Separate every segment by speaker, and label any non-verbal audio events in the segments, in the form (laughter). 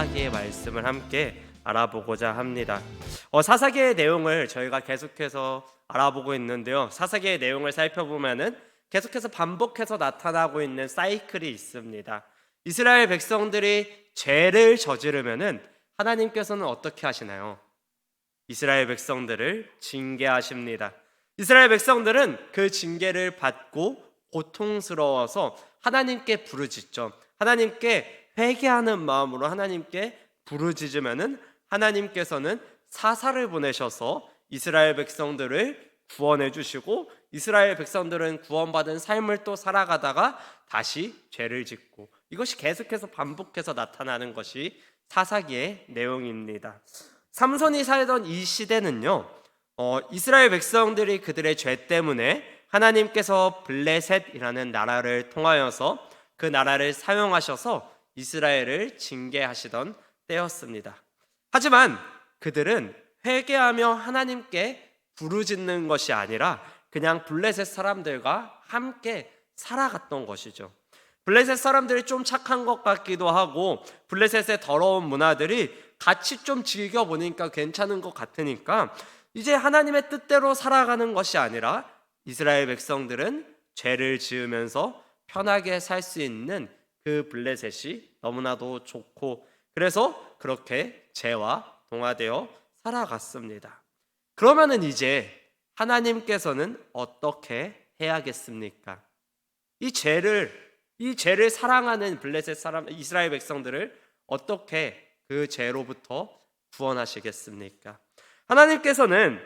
Speaker 1: 사사기의 말씀을 함께 알아보고자 합니다. 어, 사사기의 내용을 저희가 계속해서 알아보고 있는데요. 사사기의 내용을 살펴보면은 계속해서 반복해서 나타나고 있는 사이클이 있습니다. 이스라엘 백성들이 죄를 저지르면은 하나님께서는 어떻게 하시나요? 이스라엘 백성들을 징계하십니다. 이스라엘 백성들은 그 징계를 받고 고통스러워서 하나님께 부르짖죠. 하나님께 회개하는 마음으로 하나님께 부르짖으면은 하나님께서는 사사를 보내셔서 이스라엘 백성들을 구원해 주시고 이스라엘 백성들은 구원받은 삶을 또 살아가다가 다시 죄를 짓고 이것이 계속해서 반복해서 나타나는 것이 사사기의 내용입니다. 삼손이 살던 이 시대는요, 어, 이스라엘 백성들이 그들의 죄 때문에 하나님께서 블레셋이라는 나라를 통하여서 그 나라를 사용하셔서 이스라엘을 징계하시던 때였습니다. 하지만 그들은 회개하며 하나님께 부르짖는 것이 아니라 그냥 블레셋 사람들과 함께 살아갔던 것이죠. 블레셋 사람들이 좀 착한 것 같기도 하고 블레셋의 더러운 문화들이 같이 좀 즐겨 보니까 괜찮은 것 같으니까 이제 하나님의 뜻대로 살아가는 것이 아니라 이스라엘 백성들은 죄를 지으면서 편하게 살 수 있는 그 블레셋이 너무나도 좋고 그래서 그렇게 죄와 동화되어 살아갔습니다. 그러면은 이제 하나님께서는 어떻게 해야겠습니까? 이 죄를 이 죄를 사랑하는 블레셋 사람 이스라엘 백성들을 어떻게 그 죄로부터 구원하시겠습니까? 하나님께서는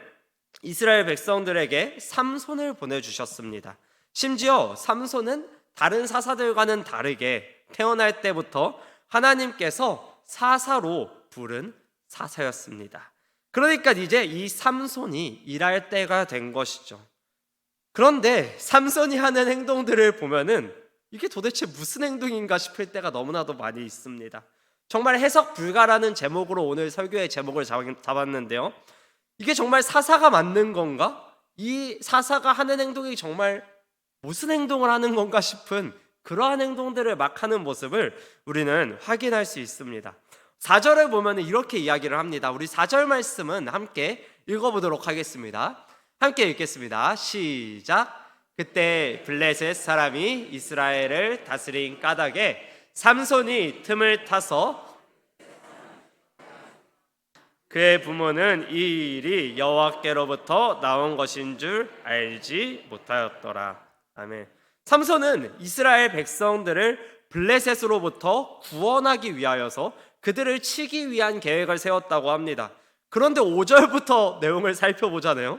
Speaker 1: 이스라엘 백성들에게 삼손을 보내주셨습니다. 심지어 삼손은 다른 사사들과는 다르게 태어날 때부터 하나님께서 사사로 부른 사사였습니다. 그러니까 이제 이 삼손이 일할 때가 된 것이죠. 그런데 삼손이 하는 행동들을 보면은 이게 도대체 무슨 행동인가 싶을 때가 너무나도 많이 있습니다. 정말 해석 불가라는 제목으로 오늘 설교의 제목을 잡았는데요. 이게 정말 사사가 맞는 건가? 이 사사가 하는 행동이 정말 무슨 행동을 하는 건가 싶은 그러한 행동들을 막 하는 모습을 우리는 확인할 수 있습니다. 4절을 보면 이렇게 이야기를 합니다. 우리 4절 말씀은 함께 읽어보도록 하겠습니다. 함께 읽겠습니다. 시작. 그때 블레셋 사람이 이스라엘을 다스린 까닭에 삼손이 틈을 타서 그의 부모는 이 일이 여호와께로부터 나온 것인 줄 알지 못하였더라. 아멘. 삼손은 이스라엘 백성들을 블레셋으로부터 구원하기 위하여서 그들을 치기 위한 계획을 세웠다고 합니다. 그런데 5절부터 (laughs) 내용을 살펴보잖아요.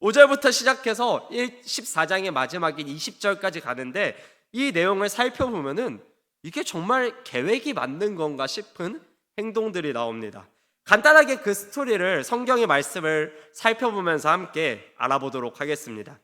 Speaker 1: 5절부터 시작해서 14장의 마지막인 20절까지 가는데 이 내용을 살펴보면은 이게 정말 계획이 맞는 건가 싶은 행동들이 나옵니다. 간단하게 그 스토리를 성경의 말씀을 살펴보면서 함께 알아보도록 하겠습니다.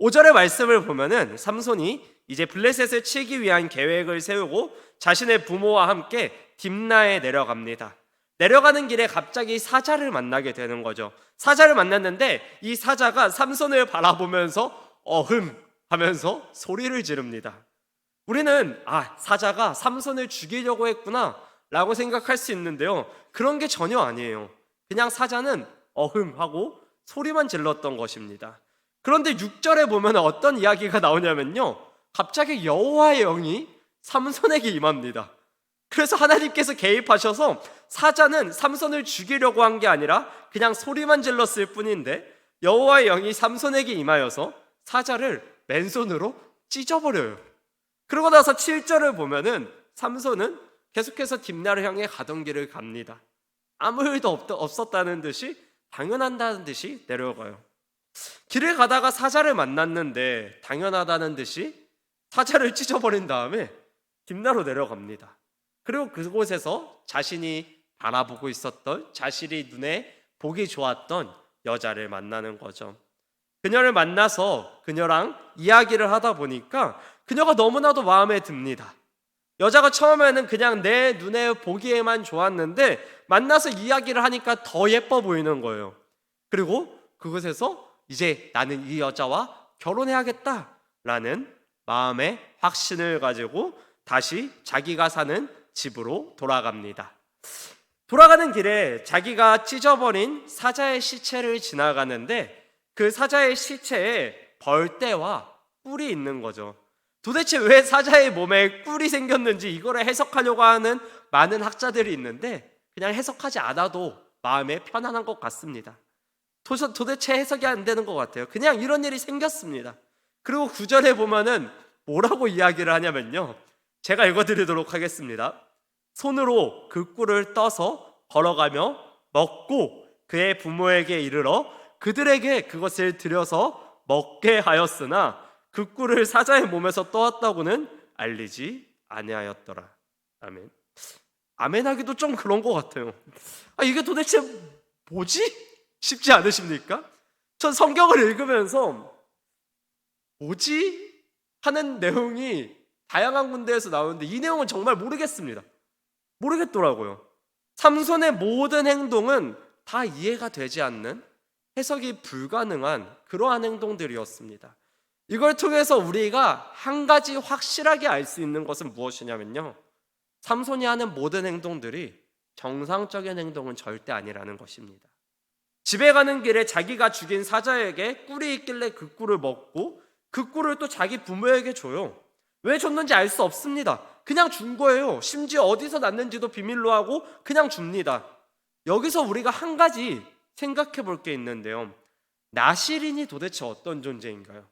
Speaker 1: 5절의 말씀을 보면은 삼손이 이제 블레셋을 치기 위한 계획을 세우고 자신의 부모와 함께 딥나에 내려갑니다. 내려가는 길에 갑자기 사자를 만나게 되는 거죠. 사자를 만났는데 이 사자가 삼손을 바라보면서 어흠 하면서 소리를 지릅니다. 우리는 아, 사자가 삼손을 죽이려고 했구나 라고 생각할 수 있는데요. 그런 게 전혀 아니에요. 그냥 사자는 어흠 하고 소리만 질렀던 것입니다. 그런데 6절에 보면 어떤 이야기가 나오냐면요. 갑자기 여호와의 영이 삼손에게 임합니다. 그래서 하나님께서 개입하셔서 사자는 삼손을 죽이려고 한 게 아니라 그냥 소리만 질렀을 뿐인데 여호와의 영이 삼손에게 임하여서 사자를 맨손으로 찢어버려요. 그러고 나서 7절을 보면은 삼손은 계속해서 딥나를 향해 가던 길을 갑니다. 아무 일도 없었다는 듯이 당연한다는 듯이 내려가요. 길을 가다가 사자를 만났는데 당연하다는 듯이 사자를 찢어버린 다음에 딥나로 내려갑니다. 그리고 그곳에서 자신이 바라보고 있었던 자신이 눈에 보기 좋았던 여자를 만나는 거죠. 그녀를 만나서 그녀랑 이야기를 하다 보니까 그녀가 너무나도 마음에 듭니다. 여자가 처음에는 그냥 내 눈에 보기에만 좋았는데 만나서 이야기를 하니까 더 예뻐 보이는 거예요. 그리고 그곳에서 이제 나는 이 여자와 결혼해야겠다라는 마음의 확신을 가지고 다시 자기가 사는 집으로 돌아갑니다. 돌아가는 길에 자기가 찢어버린 사자의 시체를 지나가는데 그 사자의 시체에 벌떼와 뿔이 있는 거죠. 도대체 왜 사자의 몸에 뿔이 생겼는지 이거를 해석하려고 하는 많은 학자들이 있는데 그냥 해석하지 않아도 마음에 편안한 것 같습니다. 도대체 해석이 안 되는 것 같아요. 그냥 이런 일이 생겼습니다. 그리고 구절에 보면은 뭐라고 이야기를 하냐면요. 제가 읽어드리도록 하겠습니다. 손으로 그 꿀을 떠서 걸어가며 먹고 그의 부모에게 이르러 그들에게 그것을 들여서 먹게 하였으나 그 꿀을 사자의 몸에서 떠왔다고는 알리지 아니하였더라. 아멘. 아멘하기도 좀 그런 것 같아요. 아 이게 도대체 뭐지? 쉽지 않으십니까? 전 성경을 읽으면서 뭐지? 하는 내용이 다양한 군데에서 나오는데 이 내용은 정말 모르겠습니다. 모르겠더라고요. 삼손의 모든 행동은 다 이해가 되지 않는 해석이 불가능한 그러한 행동들이었습니다. 이걸 통해서 우리가 한 가지 확실하게 알 수 있는 것은 무엇이냐면요. 삼손이 하는 모든 행동들이 정상적인 행동은 절대 아니라는 것입니다. 집에 가는 길에 자기가 죽인 사자에게 꿀이 있길래 그 꿀을 먹고 그 꿀을 또 자기 부모에게 줘요. 왜 줬는지 알 수 없습니다. 그냥 준 거예요. 심지어 어디서 났는지도 비밀로 하고 그냥 줍니다. 여기서 우리가 한 가지 생각해 볼 게 있는데요. 나시린이 도대체 어떤 존재인가요?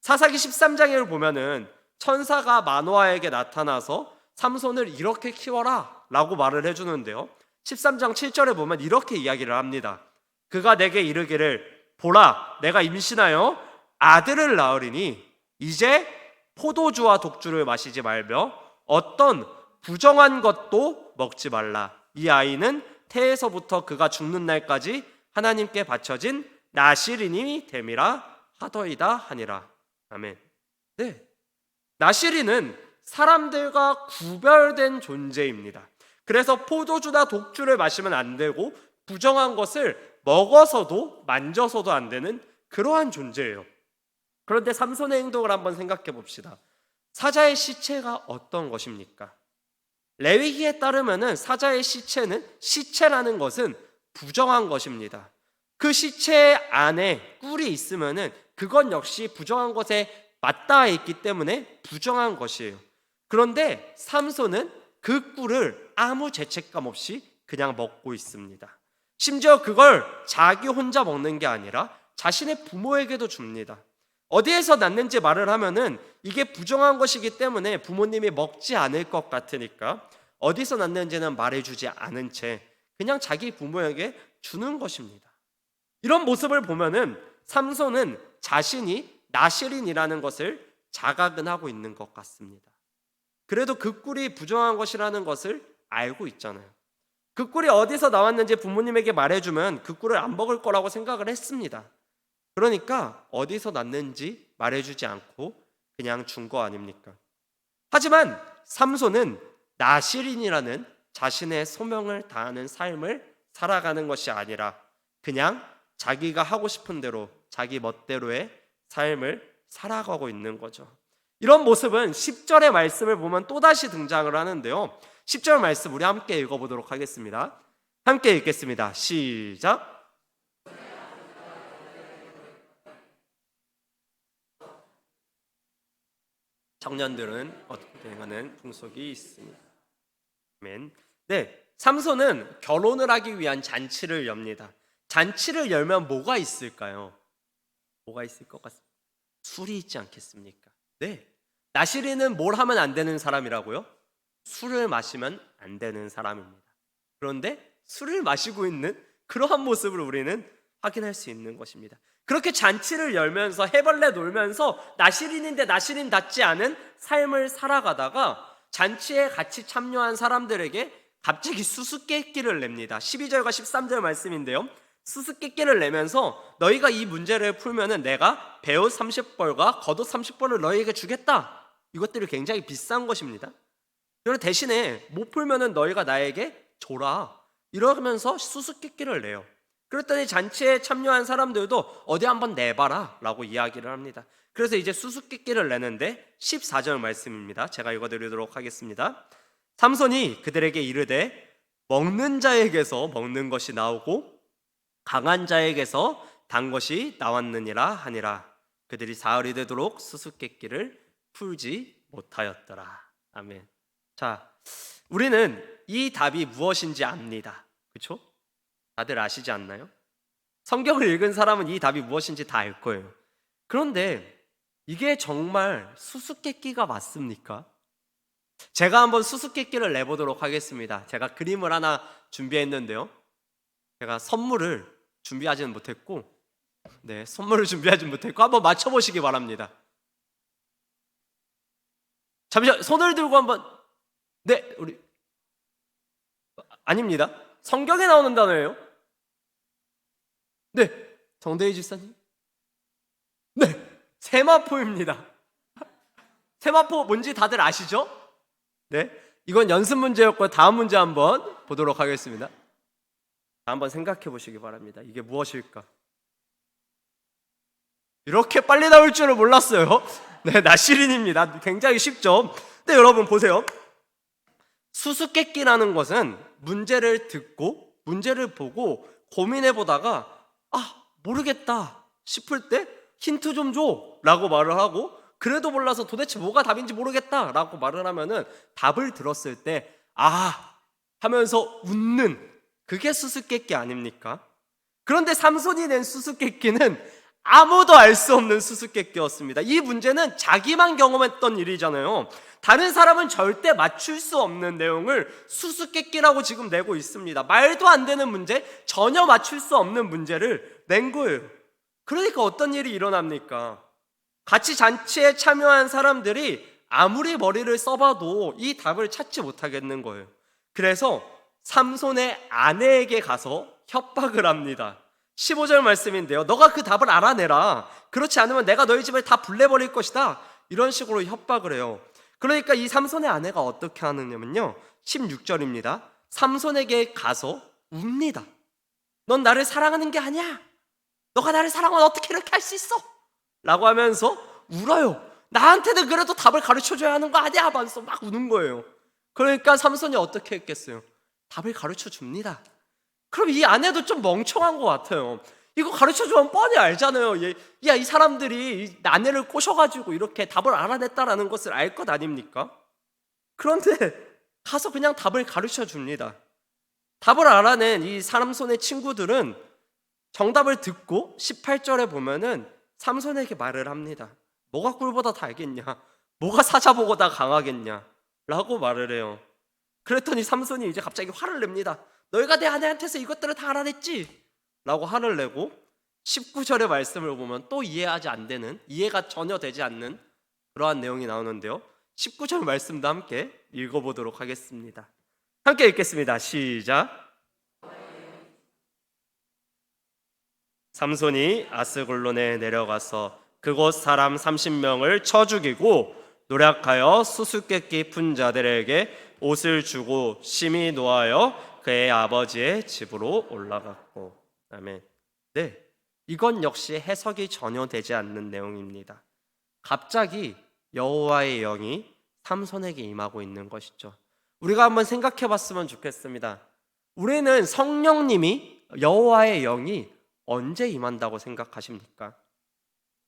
Speaker 1: 사사기 13장을 보면은 천사가 마노아에게 나타나서 삼손을 이렇게 키워라 라고 말을 해주는데요. 13장 7절에 보면 이렇게 이야기를 합니다. 그가 내게 이르기를 보라 내가 임신하여 아들을 낳으리니 이제 포도주와 독주를 마시지 말며 어떤 부정한 것도 먹지 말라. 이 아이는 태에서부터 그가 죽는 날까지 하나님께 바쳐진 나시린이 됨이라 하더이다 하니라. 아멘. 네. 나시린은 사람들과 구별된 존재입니다. 그래서 포도주나 독주를 마시면 안 되고 부정한 것을 먹어서도 만져서도 안 되는 그러한 존재예요. 그런데 삼손의 행동을 한번 생각해 봅시다. 사자의 시체가 어떤 것입니까? 레위기에 따르면은 사자의 시체는 시체라는 것은 부정한 것입니다. 그 시체 안에 꿀이 있으면은 그건 역시 부정한 것에 맞닿아 있기 때문에 부정한 것이에요. 그런데 삼손은 그 꿀을 아무 죄책감 없이 그냥 먹고 있습니다. 심지어 그걸 자기 혼자 먹는 게 아니라 자신의 부모에게도 줍니다. 어디에서 났는지 말을 하면은 이게 부정한 것이기 때문에 부모님이 먹지 않을 것 같으니까 어디서 났는지는 말해주지 않은 채 그냥 자기 부모에게 주는 것입니다. 이런 모습을 보면은 삼손은 자신이 나시린이라는 것을 자각은 하고 있는 것 같습니다. 그래도 그 꿀이 부정한 것이라는 것을 알고 있잖아요. 그 꿀이 어디서 나왔는지 부모님에게 말해주면 그 꿀을 안 먹을 거라고 생각을 했습니다. 그러니까 어디서 났는지 말해주지 않고 그냥 준 거 아닙니까? 하지만 삼손은 나시린이라는 자신의 소명을 다하는 삶을 살아가는 것이 아니라 그냥 자기가 하고 싶은 대로 자기 멋대로의 삶을 살아가고 있는 거죠. 이런 모습은 10절의 말씀을 보면 또다시 등장을 하는데요. 10절 말씀 우리 함께 읽어보도록 하겠습니다. 함께 읽겠습니다. 시작. 청년들은 어떻게 대응하는 풍속이 있습니다. 아멘. 네, 삼손은 결혼을 하기 위한 잔치를 엽니다. 잔치를 열면 뭐가 있을까요? 뭐가 있을 것 같습니다. 술이 있지 않겠습니까? 네. 나시리는 뭘 하면 안 되는 사람이라고요? 술을 마시면 안 되는 사람입니다. 그런데 술을 마시고 있는 그러한 모습을 우리는 확인할 수 있는 것입니다. 그렇게 잔치를 열면서 해벌레 놀면서 나시린인데 나시린답지 않은 삶을 살아가다가 잔치에 같이 참여한 사람들에게 갑자기 수수께끼를 냅니다. 12절과 13절 말씀인데요. 수수께끼를 내면서 너희가 이 문제를 풀면은 내가 배옷 30벌과 겉옷 30벌을 너희에게 주겠다. 이것들이 굉장히 비싼 것입니다. 그리고 대신에 못 풀면은 너희가 나에게 줘라. 이러면서 수수께끼를 내요. 그랬더니 잔치에 참여한 사람들도 어디 한번 내봐라 라고 이야기를 합니다. 그래서 이제 수수께끼를 내는데 14절 말씀입니다. 제가 읽어드리도록 하겠습니다. 삼손이 그들에게 이르되 먹는 자에게서 먹는 것이 나오고 강한 자에게서 단 것이 나왔느니라 하니라. 그들이 사흘이 되도록 수수께끼를 풀지 못하였더라. 아멘. 자, 우리는 이 답이 무엇인지 압니다. 그렇죠? 다들 아시지 않나요? 성경을 읽은 사람은 이 답이 무엇인지 다 알 거예요. 그런데 이게 정말 수수께끼가 맞습니까? 제가 한번 수수께끼를 내보도록 하겠습니다. 제가 그림을 하나 준비했는데요. 제가 선물을 준비하지는 못했고, 네, 선물을 준비하지 못했고, 한번 맞춰보시기 바랍니다. 잠시만, 손을 들고 한번, 네, 우리, 아닙니다. 성경에 나오는 단어예요. 네, 정대희 집사님. 네, 세마포입니다. (laughs) 세마포 뭔지 다들 아시죠? 네, 이건 연습 문제였고 다음 문제 한번 보도록 하겠습니다. 한번 생각해 보시기 바랍니다. 이게 무엇일까? 이렇게 빨리 나올 줄은 몰랐어요. (laughs) 네, 나시린입니다. 굉장히 쉽죠? 네, 여러분 보세요. 수수께끼라는 것은 문제를 듣고 문제를 보고 고민해 보다가 아, 모르겠다 싶을 때 힌트 좀 줘. 라고 말을 하고 그래도 몰라서 도대체 뭐가 답인지 모르겠다. 라고 말을 하면은 답을 들었을 때 아, 하면서 웃는 그게 수수께끼 아닙니까? 그런데 삼손이 낸 수수께끼는 아무도 알 수 없는 수수께끼였습니다. 이 문제는 자기만 경험했던 일이잖아요. 다른 사람은 절대 맞출 수 없는 내용을 수수께끼라고 지금 내고 있습니다. 말도 안 되는 문제, 전혀 맞출 수 없는 문제를 낸 거예요. 그러니까 어떤 일이 일어납니까? 같이 잔치에 참여한 사람들이 아무리 머리를 써봐도 이 답을 찾지 못하겠는 거예요. 그래서 삼손의 아내에게 가서 협박을 합니다. 15절 말씀인데요. 너가 그 답을 알아내라. 그렇지 않으면 내가 너희 집을 다 불내버릴 것이다. 이런 식으로 협박을 해요. 그러니까 이 삼손의 아내가 어떻게 하느냐면요. 16절입니다. 삼손에게 가서 웁니다. 넌 나를 사랑하는 게 아니야. 너가 나를 사랑하면 어떻게 이렇게 할 수 있어? 라고 하면서 울어요. 나한테는 그래도 답을 가르쳐 줘야 하는 거 아니야? 하면서 막 우는 거예요. 그러니까 삼손이 어떻게 했겠어요? 답을 가르쳐 줍니다. 그럼 이 아내도 좀 멍청한 것 같아요. 이거 가르쳐 주면 뻔히 알잖아요. 얘, 야, 이 사람들이 이 아내를 꼬셔가지고 이렇게 답을 알아냈다라는 것을 알 것 아닙니까? 그런데 가서 그냥 답을 가르쳐 줍니다. 답을 알아낸 이 삼손의 친구들은 정답을 듣고 18절에 보면은 삼손에게 말을 합니다. 뭐가 꿀보다 달겠냐? 뭐가 사자보고다 강하겠냐? 라고 말을 해요. 그랬더니 삼손이 이제 갑자기 화를 냅니다. 너희가 내 아내한테서 이것들을 다 알아냈지? 라고 화를 내고 19절의 말씀을 보면 또 이해하지 안 되는 이해가 전혀 되지 않는 그러한 내용이 나오는데요. 19절 말씀도 함께 읽어보도록 하겠습니다. 함께 읽겠습니다. 시작. 삼손이 아스골론에 내려가서 그곳 사람 30명을 쳐 죽이고 노력하여 수수께끼 푼 자들에게 옷을 주고 심히 노하여 그의 아버지의 집으로 올라갔고 아멘. 네. 이건 역시 해석이 전혀 되지 않는 내용입니다. 갑자기 여호와의 영이 삼손에게 임하고 있는 것이죠. 우리가 한번 생각해 봤으면 좋겠습니다. 우리는 성령님이 여호와의 영이 언제 임한다고 생각하십니까?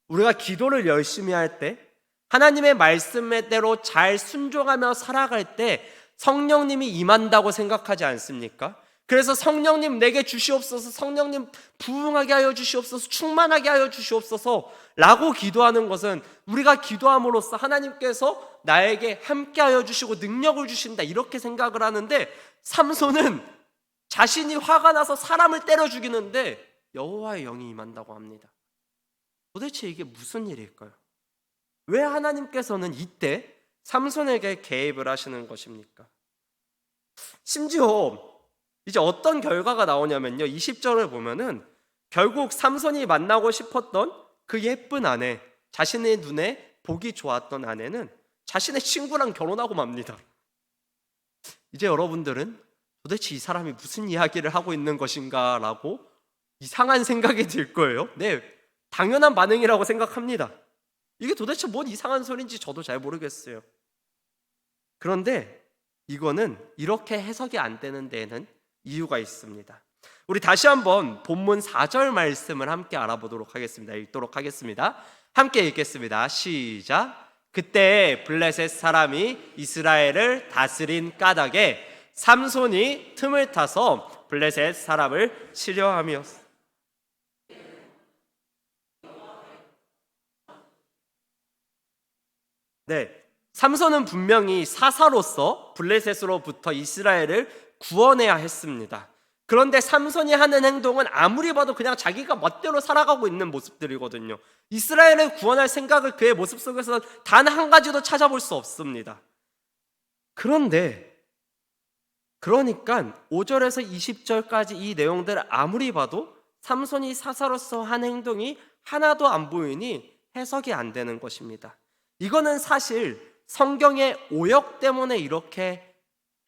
Speaker 1: 우리가 기도를 열심히 할 때, 하나님의 말씀대로 잘 순종하며 살아갈 때 성령님이 임한다고 생각하지 않습니까? 그래서 성령님 내게 주시옵소서, 성령님 부흥하게 하여 주시옵소서, 충만하게 하여 주시옵소서 라고 기도하는 것은 우리가 기도함으로써 하나님께서 나에게 함께 하여 주시고 능력을 주신다 이렇게 생각을 하는데 삼손은 자신이 화가 나서 사람을 때려 죽이는데 여호와의 영이 임한다고 합니다. 도대체 이게 무슨 일일까요? 왜 하나님께서는 이때 삼손에게 개입을 하시는 것입니까? 심지어 이제 어떤 결과가 나오냐면요. 20절을 보면은 결국 삼손이 만나고 싶었던 그 예쁜 아내, 자신의 눈에 보기 좋았던 아내는 자신의 친구랑 결혼하고 맙니다. 이제 여러분들은 도대체 이 사람이 무슨 이야기를 하고 있는 것인가라고 이상한 생각이 들 거예요. 네, 당연한 반응이라고 생각합니다. 이게 도대체 뭔 이상한 소리인지 저도 잘 모르겠어요. 그런데 이거는 이렇게 해석이 안 되는 데에는 이유가 있습니다. 우리 다시 한번 본문 4절 말씀을 함께 알아보도록 하겠습니다. 읽도록 하겠습니다. 함께 읽겠습니다. 시작. 그때 블레셋 사람이 이스라엘을 다스린 까닭에 삼손이 틈을 타서 블레셋 사람을 치려함이었어. 네. 삼손은 분명히 사사로서 블레셋으로부터 이스라엘을 구원해야 했습니다. 그런데 삼손이 하는 행동은 아무리 봐도 그냥 자기가 멋대로 살아가고 있는 모습들이거든요. 이스라엘을 구원할 생각을 그의 모습 속에서 단 한 가지도 찾아볼 수 없습니다. 그런데 그러니까 5절에서 20절까지 이 내용들을 아무리 봐도 삼손이 사사로서 한 행동이 하나도 안 보이니 해석이 안 되는 것입니다. 이거는 사실 성경의 오역 때문에 이렇게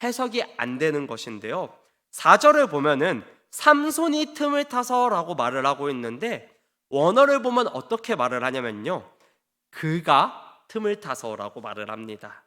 Speaker 1: 해석이 안 되는 것인데요. 4절을 보면은 삼손이 틈을 타서라고 말을 하고 있는데 원어를 보면 어떻게 말을 하냐면요. 그가 틈을 타서라고 말을 합니다.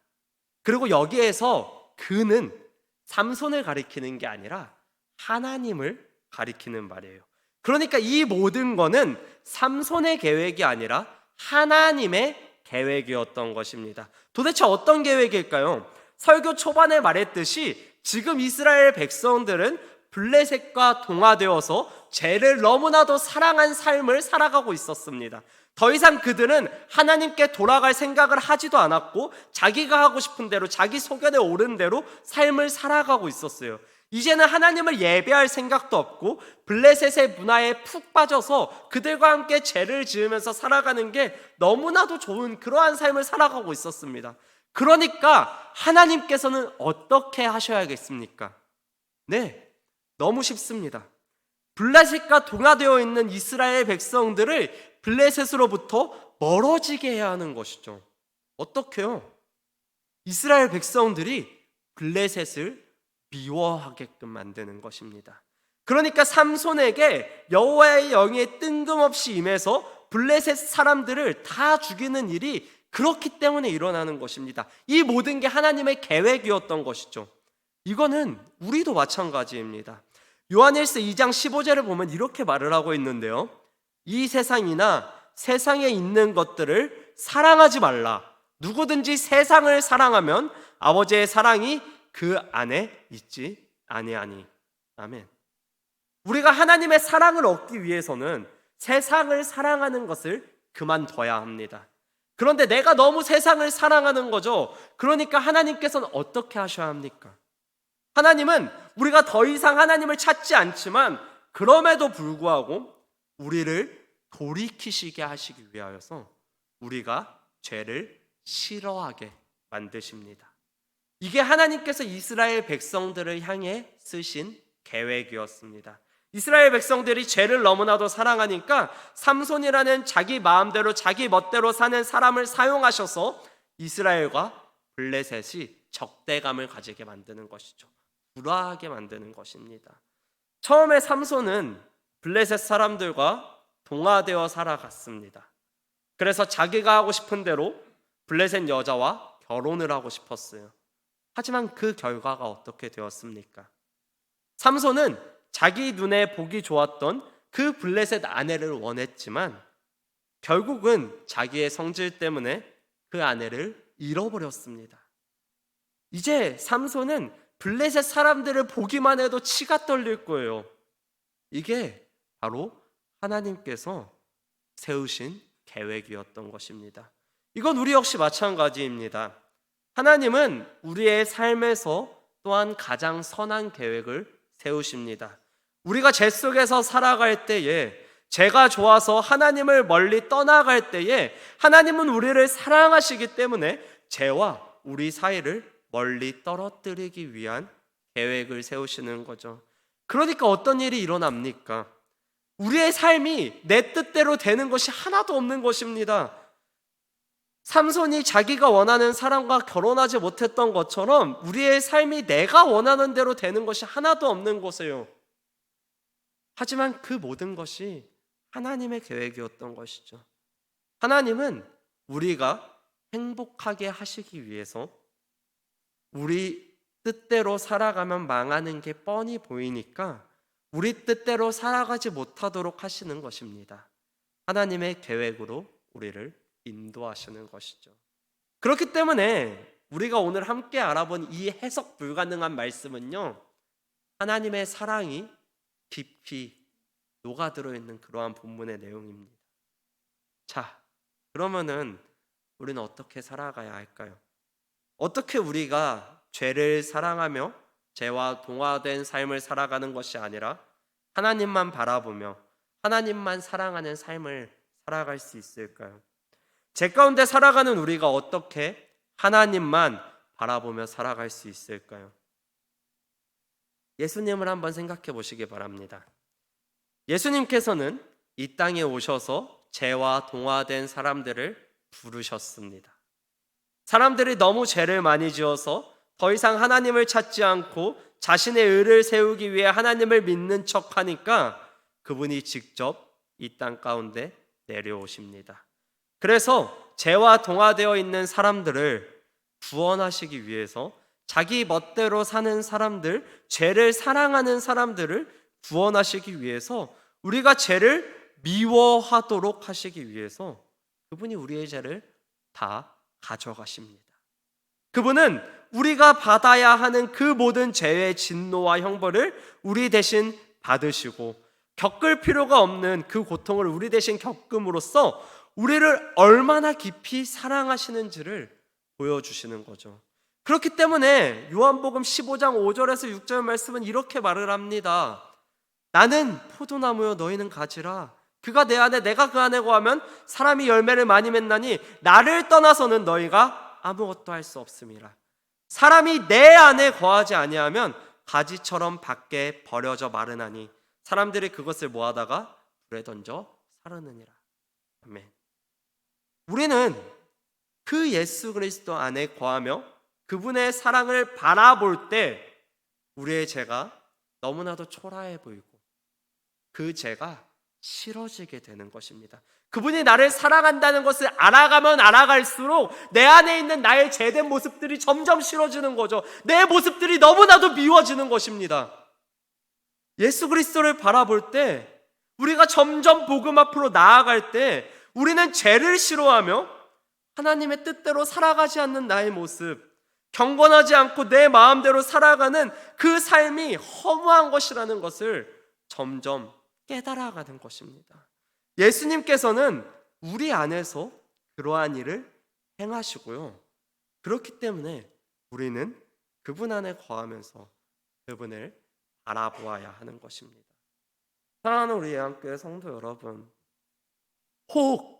Speaker 1: 그리고 여기에서 그는 삼손을 가리키는 게 아니라 하나님을 가리키는 말이에요. 그러니까 이 모든 거는 삼손의 계획이 아니라 하나님의 계획이었던 것입니다. 도대체 어떤 계획일까요? 설교 초반에 말했듯이 지금 이스라엘 백성들은 블레셋과 동화되어서 죄를 너무나도 사랑한 삶을 살아가고 있었습니다. 더 이상 그들은 하나님께 돌아갈 생각을 하지도 않았고 자기가 하고 싶은 대로 자기 소견에 오른 대로 삶을 살아가고 있었어요. 이제는 하나님을 예배할 생각도 없고 블레셋의 문화에 푹 빠져서 그들과 함께 죄를 지으면서 살아가는 게 너무나도 좋은 그러한 삶을 살아가고 있었습니다. 그러니까 하나님께서는 어떻게 하셔야겠습니까? 네, 너무 쉽습니다. 블레셋과 동화되어 있는 이스라엘 백성들을 블레셋으로부터 멀어지게 해야 하는 것이죠. 어떻게요? 이스라엘 백성들이 블레셋을 미워하게끔 만드는 것입니다. 그러니까 삼손에게 여호와의 영이 뜬금없이 임해서 블레셋 사람들을 다 죽이는 일이 그렇기 때문에 일어나는 것입니다. 이 모든 게 하나님의 계획이었던 것이죠. 이거는 우리도 마찬가지입니다. 요한일서 2장 15절을 보면 이렇게 말을 하고 있는데요. 이 세상이나 세상에 있는 것들을 사랑하지 말라. 누구든지 세상을 사랑하면 아버지의 사랑이 그 안에 있지 아니하니. 아멘. 우리가 하나님의 사랑을 얻기 위해서는 세상을 사랑하는 것을 그만둬야 합니다. 그런데 내가 너무 세상을 사랑하는 거죠. 그러니까 하나님께서는 어떻게 하셔야 합니까? 하나님은 우리가 더 이상 하나님을 찾지 않지만 그럼에도 불구하고 우리를 돌이키시게 하시기 위하여서 우리가 죄를 싫어하게 만드십니다. 이게 하나님께서 이스라엘 백성들을 향해 쓰신 계획이었습니다. 이스라엘 백성들이 죄를 너무나도 사랑하니까 삼손이라는 자기 마음대로 자기 멋대로 사는 사람을 사용하셔서 이스라엘과 블레셋이 적대감을 가지게 만드는 것이죠. 불화하게 만드는 것입니다. 처음에 삼손은 블레셋 사람들과 동화되어 살아갔습니다. 그래서 자기가 하고 싶은 대로 블레셋 여자와 결혼을 하고 싶었어요. 하지만 그 결과가 어떻게 되었습니까? 삼손은 자기 눈에 보기 좋았던 그 블레셋 아내를 원했지만 결국은 자기의 성질 때문에 그 아내를 잃어버렸습니다. 이제 삼손은 블레셋 사람들을 보기만 해도 치가 떨릴 거예요. 이게 바로 하나님께서 세우신 계획이었던 것입니다. 이건 우리 역시 마찬가지입니다. 하나님은 우리의 삶에서 또한 가장 선한 계획을 세우십니다. 우리가 죄 속에서 살아갈 때에 죄가 좋아서 하나님을 멀리 떠나갈 때에 하나님은 우리를 사랑하시기 때문에 죄와 우리 사이를 멀리 떨어뜨리기 위한 계획을 세우시는 거죠. 그러니까 어떤 일이 일어납니까? 우리의 삶이 내 뜻대로 되는 것이 하나도 없는 것입니다. 삼손이 자기가 원하는 사람과 결혼하지 못했던 것처럼 우리의 삶이 내가 원하는 대로 되는 것이 하나도 없는 것이에요. 하지만 그 모든 것이 하나님의 계획이었던 것이죠. 하나님은 우리가 행복하게 하시기 위해서 우리 뜻대로 살아가면 망하는 게 뻔히 보이니까 우리 뜻대로 살아가지 못하도록 하시는 것입니다. 하나님의 계획으로 우리를 인도하시는 것이죠. 그렇기 때문에 우리가 오늘 함께 알아본 이 해석 불가능한 말씀은요. 하나님의 사랑이 깊이 녹아들어 있는 그러한 본문의 내용입니다. 자, 그러면은 우리는 어떻게 살아가야 할까요? 어떻게 우리가 죄를 사랑하며 죄와 동화된 삶을 살아가는 것이 아니라 하나님만 바라보며 하나님만 사랑하는 삶을 살아갈 수 있을까요? 제 가운데 살아가는 우리가 어떻게 하나님만 바라보며 살아갈 수 있을까요? 예수님을 한번 생각해 보시기 바랍니다. 예수님께서는 이 땅에 오셔서 죄와 동화된 사람들을 부르셨습니다. 사람들이 너무 죄를 많이 지어서 더 이상 하나님을 찾지 않고 자신의 의를 세우기 위해 하나님을 믿는 척 하니까 그분이 직접 이 땅 가운데 내려오십니다. 그래서 죄와 동화되어 있는 사람들을 구원하시기 위해서 자기 멋대로 사는 사람들, 죄를 사랑하는 사람들을 구원하시기 위해서 우리가 죄를 미워하도록 하시기 위해서 그분이 우리의 죄를 다 가져가십니다. 그분은 우리가 받아야 하는 그 모든 죄의 진노와 형벌을 우리 대신 받으시고 겪을 필요가 없는 그 고통을 우리 대신 겪음으로써 우리를 얼마나 깊이 사랑하시는지를 보여주시는 거죠. 그렇기 때문에 요한복음 15장 5절에서 6절 말씀은 이렇게 말을 합니다. 나는 포도나무요 너희는 가지라. 그가 내 안에 내가 그 안에 거하면 사람이 열매를 많이 맺나니 나를 떠나서는 너희가 아무것도 할 수 없음이라. 사람이 내 안에 거하지 아니하면 가지처럼 밖에 버려져 마르나니 사람들이 그것을 모아다가 불에 던져 사르느니라. 아멘. 우리는 그 예수 그리스도 안에 거하며 그분의 사랑을 바라볼 때 우리의 죄가 너무나도 초라해 보이고 그 죄가 싫어지게 되는 것입니다. 그분이 나를 사랑한다는 것을 알아가면 알아갈수록 내 안에 있는 나의 죄된 모습들이 점점 싫어지는 거죠. 내 모습들이 너무나도 미워지는 것입니다. 예수 그리스도를 바라볼 때 우리가 점점 복음 앞으로 나아갈 때 우리는 죄를 싫어하며 하나님의 뜻대로 살아가지 않는 나의 모습, 경건하지 않고 내 마음대로 살아가는 그 삶이 허무한 것이라는 것을 점점 깨달아가는 것입니다. 예수님께서는 우리 안에서 그러한 일을 행하시고요. 그렇기 때문에 우리는 그분 안에 거하면서 그분을 알아보아야 하는 것입니다. 사랑하는 우리 예안교회 성도 여러분, 혹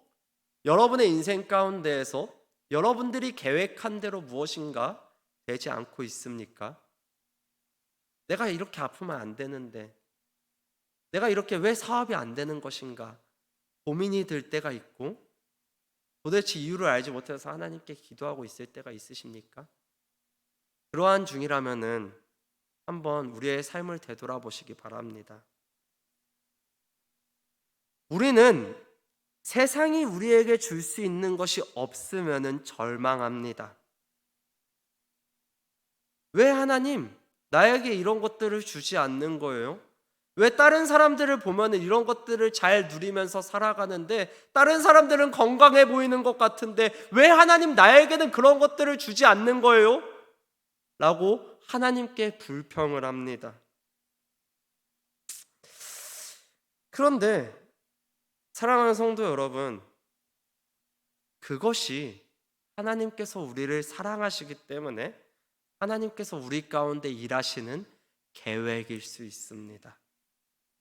Speaker 1: 여러분의 인생 가운데에서 여러분들이 계획한 대로 무엇인가 되지 않고 있습니까? 내가 이렇게 아프면 안 되는데, 내가 이렇게 왜 사업이 안 되는 것인가 고민이 들 때가 있고, 도대체 이유를 알지 못해서 하나님께 기도하고 있을 때가 있으십니까? 그러한 중이라면은 한번 우리의 삶을 되돌아보시기 바랍니다. 우리는 세상이 우리에게 줄 수 있는 것이 없으면 절망합니다. 왜 하나님 나에게 이런 것들을 주지 않는 거예요? 왜 다른 사람들을 보면 이런 것들을 잘 누리면서 살아가는데 다른 사람들은 건강해 보이는 것 같은데 왜 하나님 나에게는 그런 것들을 주지 않는 거예요? 라고 하나님께 불평을 합니다. 그런데 사랑하는 성도 여러분, 그것이 하나님께서 우리를 사랑하시기 때문에 하나님께서 우리 가운데 일하시는 계획일 수 있습니다.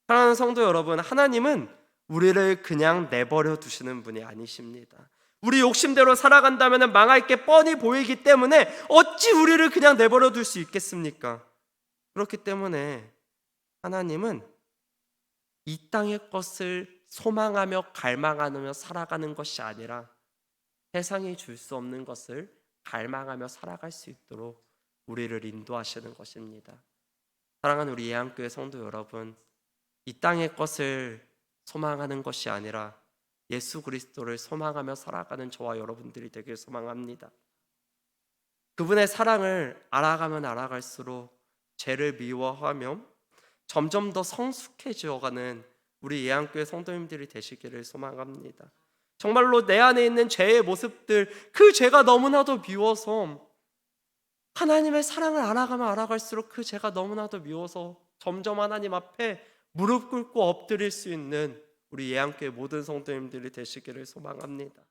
Speaker 1: 사랑하는 성도 여러분, 하나님은 우리를 그냥 내버려 두시는 분이 아니십니다. 우리 욕심대로 살아간다면 망할 게 뻔히 보이기 때문에 어찌 우리를 그냥 내버려 둘 수 있겠습니까? 그렇기 때문에 하나님은 이 땅의 것을 소망하며 갈망하며 살아가는 것이 아니라 세상이 줄 수 없는 것을 갈망하며 살아갈 수 있도록 우리를 인도하시는 것입니다. 사랑하는 우리 예안교회 성도 여러분, 이 땅의 것을 소망하는 것이 아니라 예수 그리스도를 소망하며 살아가는 저와 여러분들이 되길 소망합니다. 그분의 사랑을 알아가면 알아갈수록 죄를 미워하며 점점 더 성숙해져가는 우리 예안교회 성도님들이 되시기를 소망합니다. 정말로 내 안에 있는 죄의 모습들, 그 죄가 너무나도 미워서 하나님의 사랑을 알아가면 알아갈수록 그 죄가 너무나도 미워서 점점 하나님 앞에 무릎 꿇고 엎드릴 수 있는 우리 예안교회 모든 성도님들이 되시기를 소망합니다.